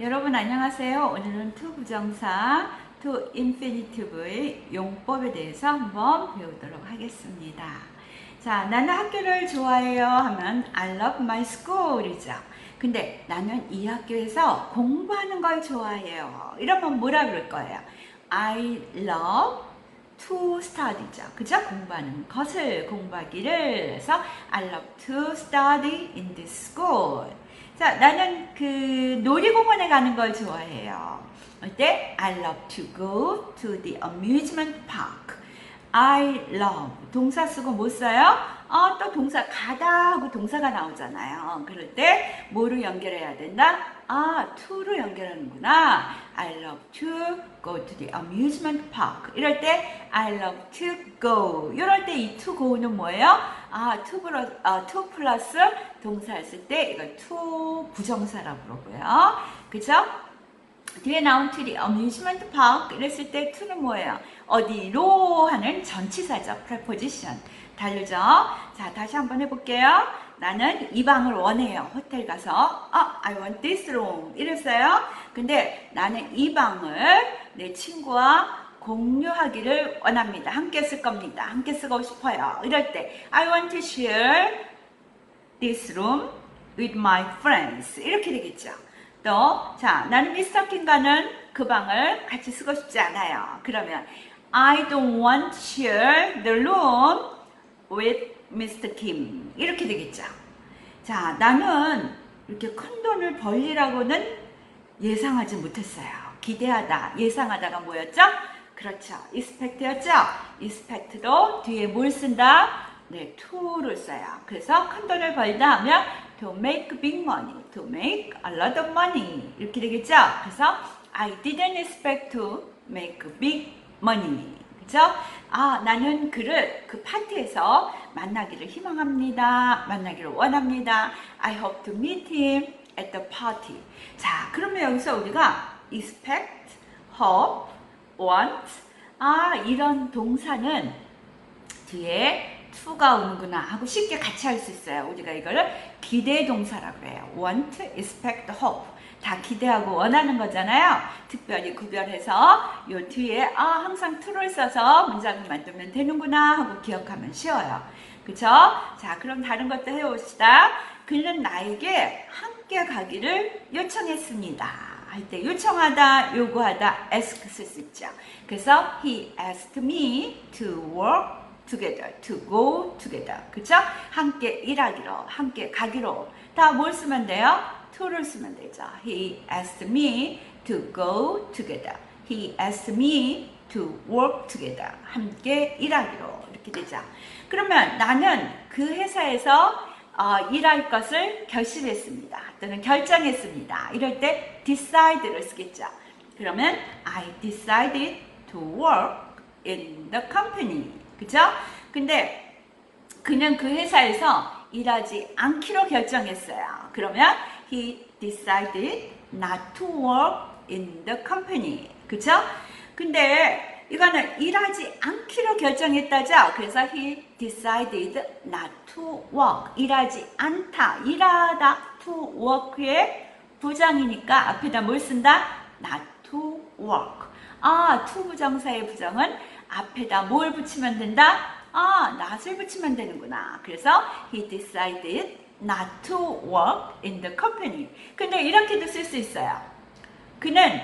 여러분 안녕하세요. 오늘은 to 부정사 to infinitive의 용법에 대해서 한번 배우도록 하겠습니다. 자, 나는 학교를 좋아해요 하면 I love my school이죠. 근데 나는 이 학교에서 공부하는 걸 좋아해요. 이러면 뭐라 그럴 거예요? I love to study죠. 그죠? 공부하는 것을 공부하기를. 그래서 I love to study in this school. 자, 나는 그 놀이공원에 가는 걸 좋아해요. 어때? I love to go to the amusement park. I love 동사 쓰고 못 써요? 어, 또 동사 가다 하고 동사가 나오잖아요. 그럴 때 뭐로 연결해야 된다? 아, to로 연결하는구나. I love to go to the amusement park. 이럴 때 I love to go. 이럴 때 이 to go는 뭐예요? 아, to 플러스, 아, to 플러스 동사 했을 때 이걸 to 부정사라고 그러고요. 그죠? 뒤에 나온 to the amusement park 이랬을 때 to는 뭐예요? 어디로 하는 전치사죠. preposition. 다르죠? 자, 다시 한번 해볼게요. 나는 이 방을 원해요. 호텔 가서 어, I want this room 이랬어요. 근데 나는 이 방을 내 친구와 공유하기를 원합니다. 함께 쓸 겁니다. 함께 쓰고 싶어요. 이럴 때 I want to share this room with my friends 이렇게 되겠죠. 또, 자, 나는 미스터 킹과는 그 방을 같이 쓰고 싶지 않아요. 그러면 I don't want to share the room with Mr. Kim 이렇게 되겠죠. 자, 나는 이렇게 큰 돈을 벌리라고는 예상하지 못했어요. 기대하다, 예상하다가 뭐였죠? 그렇죠. expect였죠? expect도 뒤에 뭘 쓴다? 네, to를 써요. 그래서 큰 돈을 벌다 하면 to make big money, to make a lot of money 이렇게 되겠죠? 그래서 I didn't expect to make big money. 그죠? 아, 나는 그를 그 파티에서 만나기를 희망합니다. 만나기를 원합니다. I hope to meet him at the party. 자, 그러면 여기서 우리가 expect, hope, want. 아, 이런 동사는 뒤에 to가 오는구나 하고 쉽게 같이 할 수 있어요. 우리가 이거를 기대 동사라고 해요. want, expect, hope. 다 기대하고 원하는 거잖아요. 특별히 구별해서 요 뒤에 아 항상 to를 써서 문장을 만들면 되는구나 하고 기억하면 쉬워요. 그쵸? 자 그럼 다른 것도 해봅시다. 그는 나에게 함께 가기를 요청했습니다. 할 때 요청하다, 요구하다, ask 쓸 수 있죠. 그래서 he asked me to work together, to go together. 그쵸? 함께 일하기로, 함께 가기로. 다 뭘 쓰면 돼요? To를 쓰면 되죠. He asked me to go together. He asked me to work together. 함께 일하기로. 이렇게 되죠. 그러면 나는 그 회사에서 어, 일할 것을 결심했습니다. 또는 결정했습니다. 이럴 때 decide를 쓰겠죠. 그러면 I decided to work in the company. 그죠? 근데 그는 그 회사에서 일하지 않기로 결정했어요. 그러면 he decided not to work in the company. 그쵸? 근데 이거는 일하지 않기로 결정했다죠? 그래서 he decided not to work. 일하지 않다. 일하다 to work의 부정이니까 앞에다 뭘 쓴다? not to work. 아, to 부정사의 부정은 앞에다 뭘 붙이면 된다? 아, not을 붙이면 되는구나. 그래서 he decided not to work in the company. 근데 이렇게도 쓸 수 있어요. 그는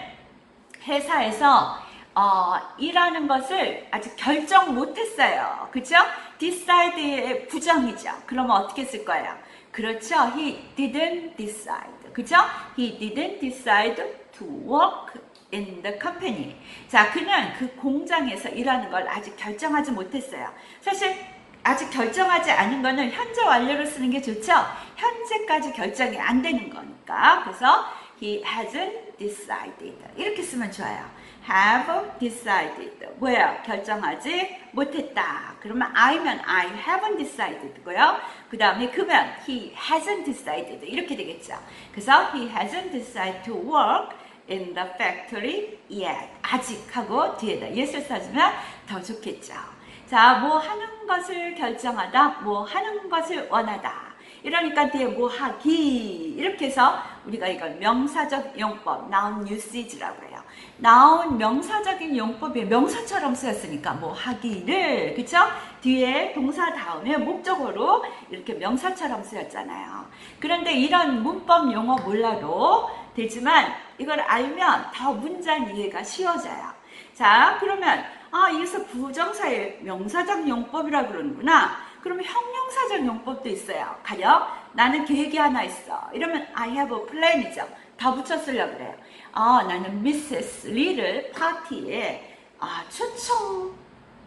회사에서 어, 일하는 것을 아직 결정 못했어요. 그죠? decide의 부정이죠. 그러면 어떻게 쓸 거예요? 그렇죠. He didn't decide. 그죠? He didn't decide to work in the company. 자, 그는 그 공장에서 일하는 걸 아직 결정하지 못했어요. 사실 아직 결정하지 않은 거는 현재 완료를 쓰는 게 좋죠. 현재까지 결정이 안 되는 거니까. 그래서 he hasn't decided. 이렇게 쓰면 좋아요. have decided. 뭐예요? 결정하지 못했다. 그러면 I면 I haven't decided고요. 그 다음에 그면 he hasn't decided. 이렇게 되겠죠. 그래서 he hasn't decided to work in the factory yet. 아직 하고 뒤에다 yes을 써주면 더 좋겠죠. 자, 뭐 하는 것을 결정하다, 뭐 하는 것을 원하다. 이러니까 뒤에 뭐 하기 이렇게 해서 우리가 이걸 명사적 용법 noun usage라고 해요. noun 명사적인 용법이 명사처럼 쓰였으니까 뭐 하기를 그쵸? 뒤에 동사 다음에 목적어로 이렇게 명사처럼 쓰였잖아요. 그런데 이런 문법 용어 몰라도 되지만 이걸 알면 더 문장 이해가 쉬워져요. 자 그러면 아 여기서 부정사의 명사적 용법이라 그러는구나. 그러면 형용사적 용법도 있어요. 가령 나는 계획이 하나 있어. 이러면 I have a plan이죠. 다 붙였으려고 그래요. 아 나는 Mrs. Lee를 파티에 아,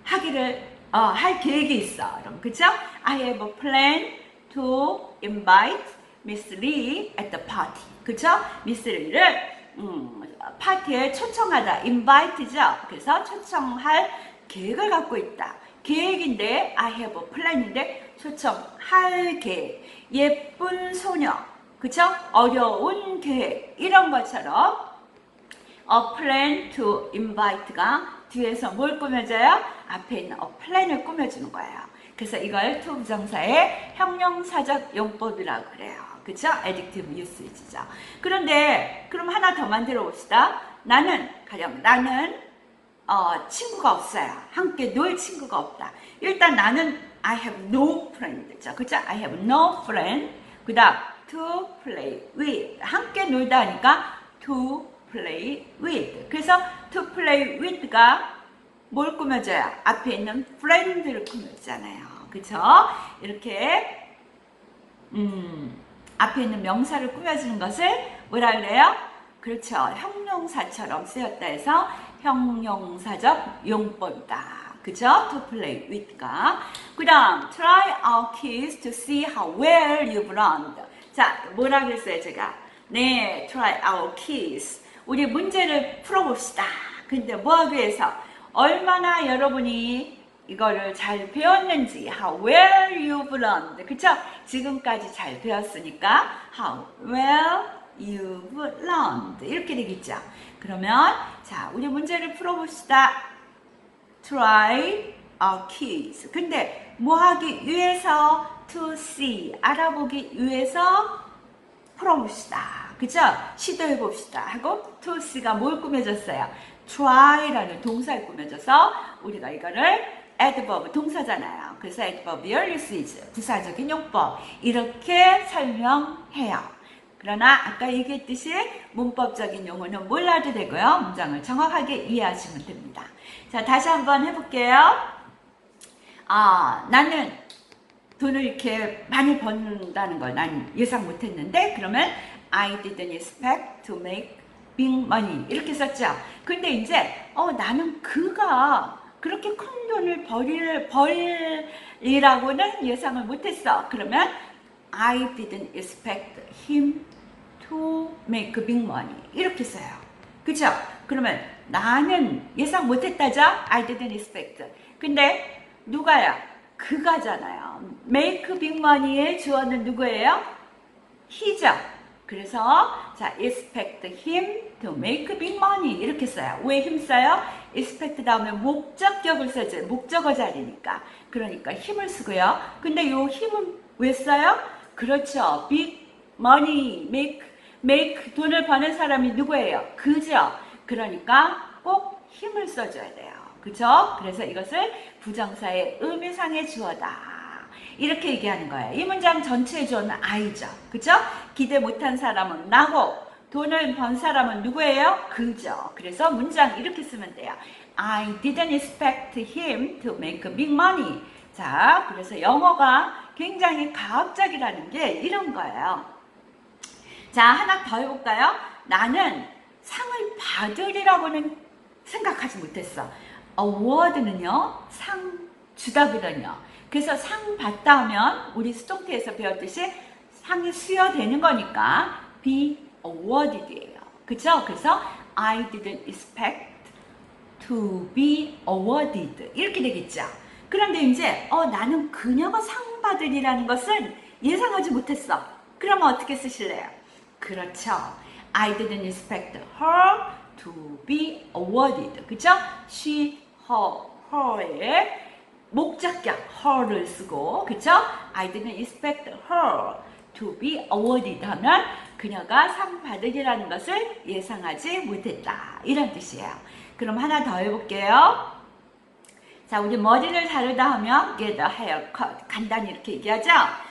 초청하기를 어, 할 계획이 있어. 그럼 그죠? I have a plan to invite Miss Lee at the party. 그죠? 미스 리를 음, 파티에 초청하다. invite죠. 그래서 초청할 계획을 갖고 있다. 계획인데 I have a plan인데 초청할 계획. 예쁜 소녀. 그쵸? 어려운 계획. 이런 것처럼 a plan to invite가 뒤에서 뭘 꾸며줘요? 앞에 있는 a plan을 꾸며주는 거예요. 그래서 이걸 to 부정사의 형용사적 용법이라고 그래요. 그쵸? adjective usage죠. 그런데 그럼 하나 더 만들어 봅시다. 나는 가령 나는 어, 친구가 없어요. 함께 놀 친구가 없다. 일단 나는 I have no friend죠. 그죠? I have no friend. 그 다음 to play with. 함께 놀다 하니까 to play with. 그래서 to play with가 뭘 꾸며줘요? 앞에 있는 friend를 꾸며주잖아요. 그죠? 이렇게 음, 앞에 있는 명사를 꾸며주는 것을 뭐라 그래요? 그렇죠. 형용사처럼 쓰였다 해서 형용사적 용법이다. 그죠? To play with가. 그 다음, try our keys to see how well you've learned. 자, 뭐라 그랬어요, 제가? 네, try our keys. 우리 문제를 풀어봅시다. 근데 뭐 하기 위해서? 얼마나 여러분이 이거를 잘 배웠는지 how well you've learned 그쵸? 지금까지 잘 배웠으니까 how well you've learned 이렇게 되겠죠? 그러면 자 우리 문제를 풀어봅시다. Try our keys 근데 뭐 하기 위해서? To see. 알아보기 위해서 풀어봅시다. 그죠? 시도해 봅시다. 하고 to see가 뭘 꾸며졌어요? try라는 동사를 꾸며져서 우리가 이거를 adverb 동사잖아요. 그래서 adverbial usage 부사적인 용법 이렇게 설명해요. 그러나 아까 얘기했듯이 문법적인 용어는 몰라도 되고요. 문장을 정확하게 이해하시면 됩니다. 자 다시 한번 해볼게요. 아 나는 돈을 이렇게 많이 번다는 걸 난 예상 못했는데 그러면 I didn't expect to make big money 이렇게 썼죠. 근데 이제 어 나는 그가 그렇게 큰 돈을 벌일 벌이라고는 예상을 못했어. 그러면 I didn't expect him to make big money 이렇게 써요. 그죠? 그러면 나는 예상 못했다죠? I didn't expect. 근데 누가야? 그가잖아요. make big money의 주어는 누구예요? he죠. 그래서 자 expect him to make big money 이렇게 써요. 왜 힘 써요? expect 다음에 목적격을 써줘요. 목적어 자리니까. 그러니까 힘을 쓰고요. 근데 요 힘은 왜 써요? 그렇죠. big money, make, make 돈을 버는 사람이 누구예요? 그죠? 그러니까 꼭 힘을 써줘야 돼요. 그죠? 그래서 이것을 부정사의 의미상의 주어다. 이렇게 얘기하는 거예요. 이 문장 전체의 주어는 I죠. 그죠? 기대 못한 사람은 나고 돈을 번 사람은 누구예요? 그죠. 그래서 문장 이렇게 쓰면 돼요. I didn't expect him to make big money. 자, 그래서 영어가 굉장히 과학적이라는 게 이런 거예요. 자, 하나 더 해볼까요? 나는 상을 받으리라고는 생각하지 못했어. award는요, 상 주다거든요. 그래서 상 받다 하면 우리 수동태에서 배웠듯이 상이 수여되는 거니까 be awarded예요. 그죠? 그래서 I didn't expect to be awarded 이렇게 되겠죠. 그런데 이제 어 나는 그녀가 상 받으리라는 것은 예상하지 못했어. 그러면 어떻게 쓰실래요? 그렇죠. I didn't expect her to be awarded. 그죠? she, her, her의 목적격 her를 쓰고 그쵸? I didn't expect her to be awarded 하면 그녀가 상 받으리라는 것을 예상하지 못했다. 이런 뜻이에요. 그럼 하나 더 해볼게요. 자, 우리 머리를 자르다 하면 get a haircut. 간단히 이렇게 얘기하죠?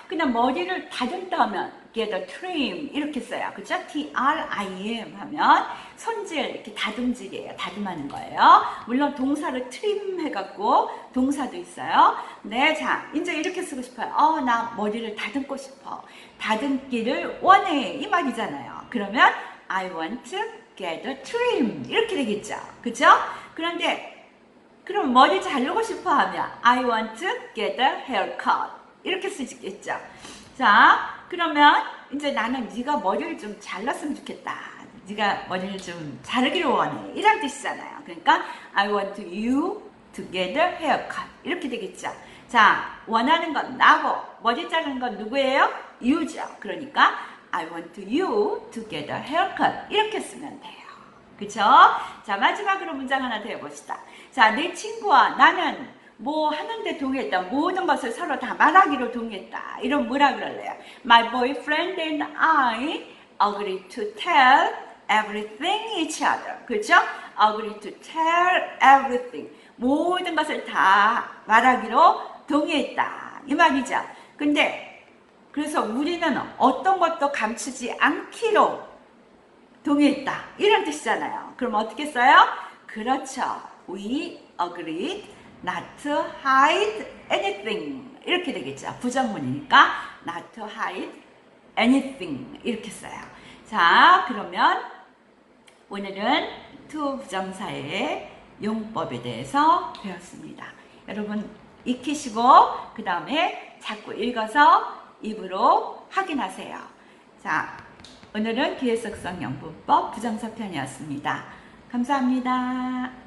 그냥 머리를 다듬다 하면 get a trim. 이렇게 써요. 그죠? T-R-I-M 하면 손질, 이렇게 다듬질이에요. 다듬하는 거예요. 물론 동사를 trim 해갖고 동사도 있어요. 네, 자, 이제 이렇게 쓰고 싶어요. 어, 나 머리를 다듬고 싶어. 다듬기를 원해. 이 말이잖아요. 그러면 I want to get a trim. 이렇게 되겠죠. 그죠? 그런데 그럼 머리 자르고 싶어 하면 I want to get a haircut 이렇게 쓰겠죠. 자, 그러면 이제 나는 네가 머리를 좀 잘랐으면 좋겠다. 네가 머리를 좀 자르기를 원해. 이런 뜻이잖아요. 그러니까 I want you to get a haircut 이렇게 되겠죠. 자, 원하는 건 나고 머리 자르는 건 누구예요? you죠. 그러니까 I want you to get a haircut 이렇게 쓰면 돼요. 그쵸? 자, 마지막으로 문장 하나 더 해봅시다. 자, 내 친구와 나는 뭐 하는데 동의했다. 모든 것을 서로 다 말하기로 동의했다. 이런 뭐라 그럴래요? My boyfriend and I agreed to tell everything each other. 그죠? agreed to tell everything. 모든 것을 다 말하기로 동의했다. 이 말이죠. 근데 그래서 우리는 어떤 것도 감추지 않기로 동의했다. 이런 뜻이잖아요. 그럼 어떻게 써요? 그렇죠. We agreed not to hide anything. 이렇게 되겠죠. 부정문이니까 not to hide anything. 이렇게 써요. 자, 그러면 오늘은 to 부정사의 용법에 대해서 배웠습니다. 여러분 익히시고 그 다음에 자꾸 읽어서 입으로 확인하세요. 자, 오늘은 기회속성 영분법 부정사 편이었습니다. 감사합니다.